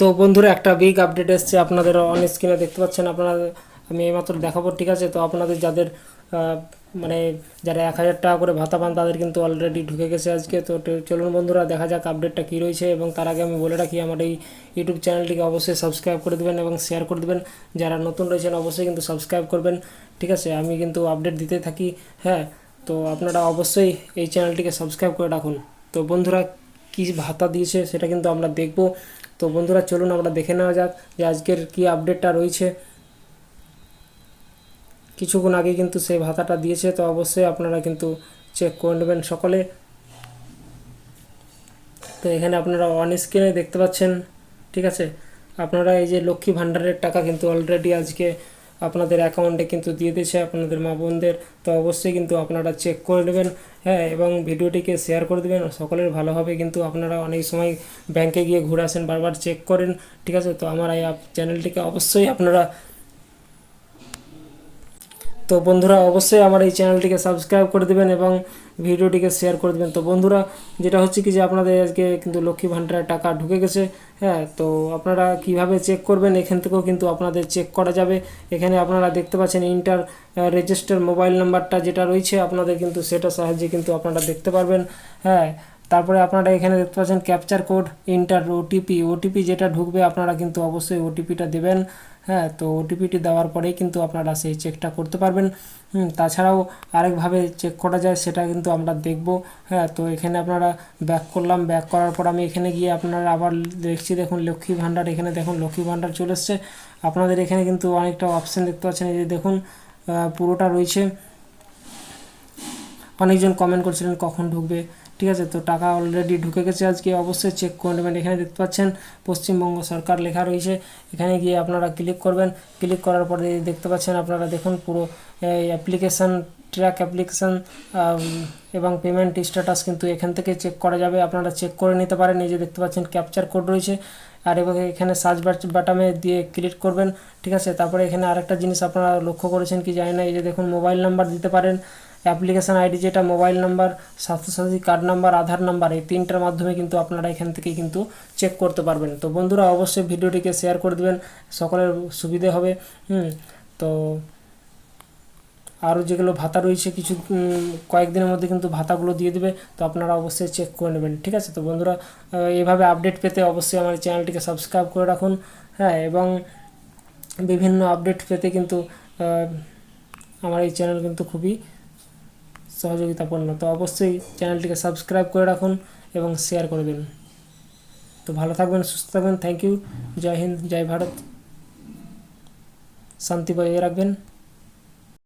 তো বন্ধুরা, একটা বিগ আপডেট এসছে আপনাদের অন স্ক্রিনে দেখতে পাচ্ছেন আপনারা, আমি এইমাত্র দেখাবো, ঠিক আছে? তো আপনাদের যাদের মানে যারা এক হাজার টাকা করে ভাতা পান, তাদের কিন্তু অলরেডি ঢুকে গেছে আজকে। তো চলুন বন্ধুরা, দেখা যাক আপডেটটা কী রয়েছে এবং তার আগে আমি বলে রাখি, আমার এই ইউটিউব চ্যানেলটিকে অবশ্যই সাবস্ক্রাইব করে দেবেন এবং শেয়ার করে দেবেন। যারা নতুন রয়েছেন, অবশ্যই কিন্তু সাবস্ক্রাইব করবেন, ঠিক আছে? আমি কিন্তু আপডেট দিতে থাকি হ্যাঁ? তো আপনারা অবশ্যই এই চ্যানেলটিকে সাবস্ক্রাইব করে রাখুন। তো বন্ধুরা কী ভাতা দিয়েছে সেটা কিন্তু আমরা দেখব। তো বন্ধুরা, চলুন আমরা দেখে নেওয়া যাক যে আজকের কী আপডেটটা রয়েছে। কিছুক্ষণ আগে কিন্তু সেই ভাতাটা দিয়েছে, তো অবশ্যই আপনারা কিন্তু চেক করে নেবেন সকলে। তো এখানে আপনারা অন স্ক্রিনে দেখতে পাচ্ছেন, ঠিক আছে? আপনারা এই যে লক্ষ্মী ভাণ্ডারের টাকা কিন্তু অলরেডি আজকে আপনাদের অ্যাকাউন্টে কিন্তু দিয়ে দিয়েছে আপনাদের মা বোনদের। তো অবশ্যই কিন্তু আপনারা চেক করে নেবেন হ্যাঁ এবং ভিডিওটিকে শেয়ার করে দেবেন। সকলের ভালোভাবে কিন্তু আপনারা অনেক সময় ব্যাংকে গিয়ে ঘুরে আসেন, বারবার চেক করেন, ঠিক আছে? তো আমার এই চ্যানেলটিকে অবশ্যই আপনারা তো বন্ধুরা অবশ্যই আমার এই চ্যানেলটিকে সাবস্ক্রাইব করে দেবেন এবং ভিডিওটিকে শেয়ার করে দেবেন। তো বন্ধুরা, যেটা হচ্ছে কি যে আপনাদের আজকে কিন্তু লক্ষ্মী ভাণ্ডারের টাকা ঢুকে গেছে হ্যাঁ? তো আপনারা কীভাবে চেক করবেন? এখান থেকেও কিন্তু আপনাদের চেক করা যাবে। এখানে আপনারা দেখতে পাচ্ছেন ইন্টার রেজিস্টার মোবাইল নাম্বারটা যেটা রয়েছে, আপনাদের কিন্তু সেটা সাহায্যে কিন্তু আপনারা দেখতে পারবেন হ্যাঁ? তারপরে আপনারা এখানে দেখতে পাচ্ছেন capture code enter OTP OTP যেটা ঢুকবে, আপনারা কিন্তু অবশ্যই ওটিপিটা দেবেন। হ্যাঁ তো ওটিপিটি দেওয়ার পরেই কিন্তু আপনারা সেই চেকটা করতে পারবেন। তাছাড়াও আরেকভাবে চেক করা যায়, সেটা কিন্তু আমরা দেখব। হ্যাঁ তো এখানে আপনারা ব্যাক করলাম। ব্যাক করার পর আমি এখানে গিয়ে আপনারা আবার দেখছি, দেখুন লক্ষ্মী ভাণ্ডার এখানে, দেখুন লক্ষ্মী ভাণ্ডার চলে এসছে। আপনাদের এখানে কিন্তু অনেকটা অপশান দেখতে পাচ্ছেন, এই যে দেখুন পুরোটা রয়েছে। অনেকজন কমেন্ট করছিলেন কখন ঢুকবে। ঠিক আছে, তো টাকা অলরেডি ঢুকে গেছে আজকে, অবশ্যই চেক করে নেবেন। এখানে দেখতে পাচ্ছেন, পশ্চিমবঙ্গ সরকার লেখা রয়েছে। এখানে গিয়ে আপনারা ক্লিক করবেন। ক্লিক করার পরে দেখতে পাচ্ছেন, আপনারা দেখুন পুরো অ্যাপ্লিকেশান ট্র্যাক অ্যাপ্লিকেশান এবং পেমেন্ট স্ট্যাটাস কিন্তু এখান থেকে চেক করা যাবে। আপনারা চেক করে নিতে পারেন। এই যে দেখতে পাচ্ছেন ক্যাপচার কোড রয়েছে। আর এবং এখানে সার্চ বাটামে দিয়ে ক্লিক করবেন। ঠিক আছে, তারপরে এখানে আরেকটা জিনিস আপনারা লক্ষ্য করেছেন কি জানি না, এই যে দেখুন মোবাইল নাম্বার দিতে পারেন। অ্যাপ্লিকেশান আইডি যেটা, mobile number, Swasthyasathi card number, Aadhaar number, এই তিনটার মাধ্যমে কিন্তু আপনারা এখান থেকে কিন্তু চেক করতে পারবেন। তো বন্ধুরা, অবশ্যই ভিডিওটিকে শেয়ার করে দেবেন, সকলের সুবিধে হবে, হুম। তো আরও যেগুলো ভাতা রয়েছে, কিছু কয়েকদিনের মধ্যে কিন্তু ভাতাগুলো দিয়ে দেবে, তো আপনারা অবশ্যই চেক করে নেবেন, ঠিক আছে? তো বন্ধুরা এভাবে আপডেট পেতে অবশ্যই আমার চ্যানেলটিকে সাবস্ক্রাইব করে রাখুন হ্যাঁ এবং বিভিন্ন আপডেট পেতে কিন্তু আমার এই চ্যানেল কিন্তু খুবই সহযোগিতাপূর্ণ তো অবশ্যই চ্যানেলটিকে সাবস্ক্রাইব করে রাখুন এবং শেয়ার করে দিন। তো ভালো থাকবেন, সুস্থ থাকবেন থ্যাংক ইউ জয় হিন্দ, জয় ভারত। শান্তি বজায় রাখবেন।